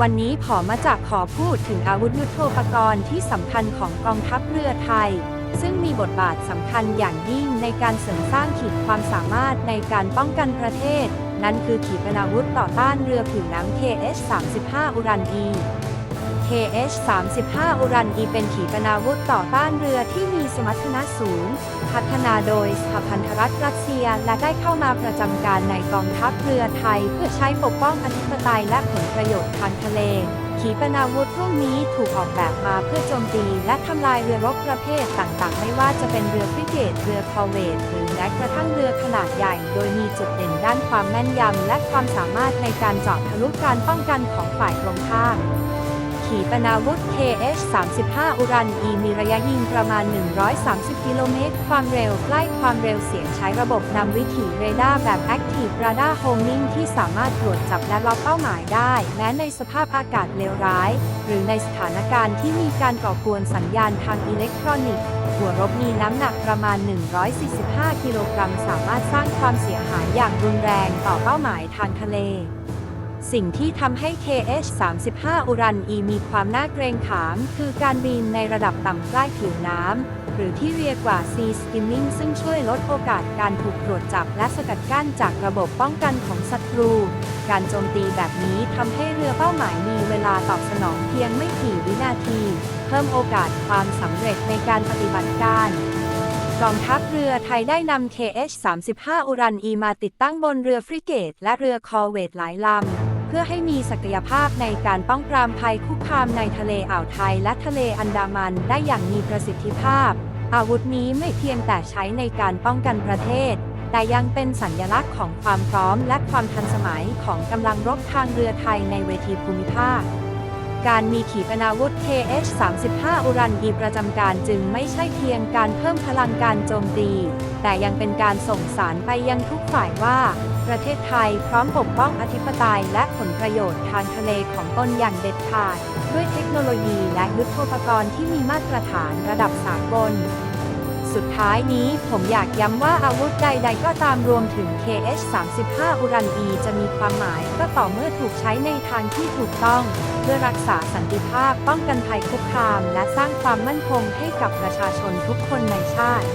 วันนี้ขอมาจากขอพูดถึงอาวุธยุทโธปกรณ์ที่สำคัญของกองทัพเรือไทย ซึ่งมีบทบาทสำคัญอย่างยิ่งในการเสริมสร้างขีดความสามารถในการป้องกันประเทศ นั่นคือขีปนาวุธต่อต้านเรือผิวน้ำ KS 35อุรันอี KH-35 อุรันอีเป็นขีปนาวุธต่อต้านเรือที่มีสมรรถนะสูง พัฒนาโดยสหพันธรัฐรัสเซียและได้เข้ามาประจำการในกองทัพเรือไทย เพื่อใช้ปกป้องอธิปไตยและผลประโยชน์ทางทะเล ขีปนาวุธพวกนี้ถูกออกแบบมาเพื่อโจมตีและทำลายเรือรบประเภทต่างๆ ไม่ว่าจะเป็นเรือฟริเกต เรือคอเวตหรือแม้กระทั่งเรือขนาดใหญ่ โดยมีจุดเด่นด้านความแม่นยำและความสามารถในการเจาะทะลุการป้องกันของฝ่ายตรงข้าม ขีปนาวุธ KH-35 อุรันอีมีระยะยิงประมาณ 130 กิโลเมตร ความเร็วใกล้ความเร็วเสียงใช้ระบบนำวิถีเรดาร์แบบ Active Radar Homing ที่สามารถตรวจจับและล็อกเป้าหมายได้ แม้ในสภาพอากาศเลวร้าย หรือในสถานการณ์ที่มีการก่อกวนสัญญาณทางอิเล็กทรอนิกส์หัวรบมีน้ำหนักประมาณ 145 กิโลกรัม สามารถสร้างความเสียหายอย่างรุนแรงต่อเป้าหมายทางทะเล สิ่งที่ทำให้ KH-35 อุรันอีมีความน่าเกรงขาม คือการบินในระดับต่ำใกล้ผิวน้ำ หรือที่เรียกว่า Sea Skimming ซึ่งช่วยลดโอกาสการถูกตรวจจับและสกัดกั้นจากระบบป้องกันของศัตรู การโจมตีแบบนี้ทำให้เรือเป้าหมายมีเวลาตอบสนองเพียงไม่กี่วินาที เพิ่มโอกาสความสำเร็จในการปฏิบัติการกองทัพเรือไทยได้นำ KH-35 อุรันอีมาติดตั้งบนเรือฟริเกต และเรือคอเวตหลายลำ พื่อให้มีศักยภาพในการป้องปรามภัยคุกคามในทะเลอ่าวไทยและทะเลอันดามันได้อย่างมีประสิทธิภาพ อาวุธนี้ไม่เพียงแต่ใช้ในการป้องกันประเทศ แต่ยังเป็นสัญลักษณ์ของความพร้อมและความทันสมัยของกำลังรบทางเรือไทยในเวทีภูมิภาค การมีขีปนาวุธ KH-35 อุรันบีประจำการจึงไม่ใช่เพียงการเพิ่มพลังการโจมตี แต่ยังเป็นการส่งสารไปยังทุกฝ่ายว่า ประเทศไทยพร้อมปกป้องอธิปไตยและผลประโยชน์ทางทะเลของตนอย่างเด็ดขาด ด้วยเทคโนโลยีและยุทโธปกรณ์ที่มีมาตรฐานระดับสากล สุดท้ายนี้ผมอยากย้ำว่าอาวุธใดๆ ก็ตามรวมถึง KH-35 อุรันอีจะมีความหมายก็ต่อเมื่อถูกใช้ในทางที่ถูกต้อง เพื่อรักษาสันติภาพป้องกันภัยคุกคาม และสร้างความมั่นคงให้กับประชาชนทุกคนในชาติ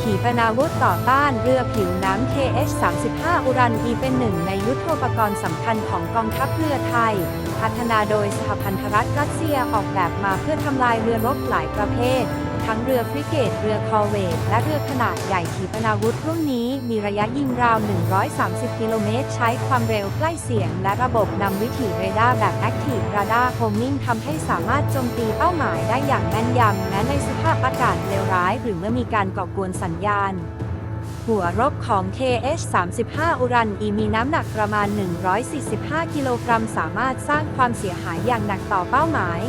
ขีปนาวุธต่อต้านเรือผิวน้ำ KH-35 อุรันอีเป็นหนึ่งในยุทโธปกรณ์สำคัญของกองทัพเรือไทย พัฒนาโดยสหพันธรัฐรัสเซียออกแบบมาเพื่อทำลายเรือรบหลายประเภท ทั้งเรือฟริเกต เรือคอร์เวตและเรือขนาดใหญ่ขีปนาวุธรุ่นนี้มีระยะยิงราว 130 กิโลเมตร ใช้ความเร็วใกล้เสียง และระบบนำวิถีเรดาร์แบบ Active Radar Homing ทำให้สามารถโจมตีเป้าหมายได้อย่างแม่นยำแม้ในสภาพอากาศเลวร้าย หรือเมื่อมีการก่อกวนสัญญาณหัวรบของ KH-35 อุรันอีมีน้ำหนักประมาณ 145 กิโลกรัม สามารถสร้างความเสียหายอย่างหนักต่อเป้าหมาย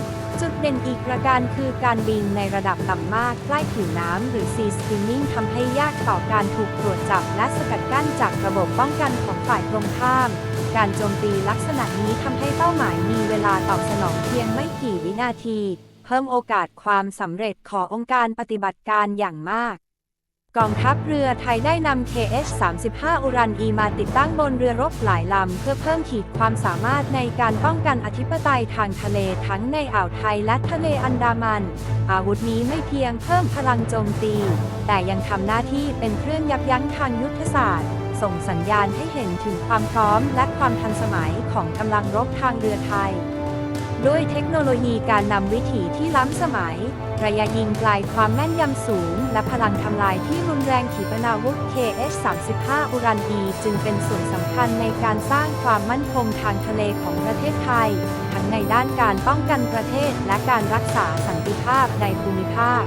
จุดเด่นอีกประการคือการบินในระดับต่ำมากใกล้ผิวน้ำหรือ Sea Skimming ทำให้ยากต่อการถูกตรวจจับและสกัดกั้นจากระบบป้องกันของฝ่ายตรงข้าม การโจมตีลักษณะนี้ทำให้เป้าหมายมีเวลาตอบสนองเพียงไม่กี่วินาที เพิ่มโอกาสความสำเร็จขององค์การปฏิบัติการอย่างมาก กองทัพเรือไทยได้นำ KH-35 อุรันอีมาติดตั้งบนเรือรบหลายลำ เพื่อเพิ่มขีดความสามารถในการป้องกันอธิปไตยทางทะเลทั้งในอ่าวไทยและทะเลอันดามัน อาวุธนี้ไม่เพียงเพิ่มพลังโจมตี แต่ยังทำหน้าที่เป็นเครื่องยับยั้งทางยุทธศาสตร์ ส่งสัญญาณให้เห็นถึงความพร้อมและความทันสมัยของกำลังรบทางเรือไทย ด้วยเทคโนโลยีการนำวิถีที่ล้ำสมัย ระยะยิงไกลความแม่นยำสูง และพลังทำลายที่รุนแรงขีปนาวุธ KH-35 อุรันดีจึงเป็นส่วนสำคัญในการสร้างความมั่นคงทางทะเลของประเทศไทย ทั้งในด้านการป้องกันประเทศและการรักษาสันติภาพในภูมิภาค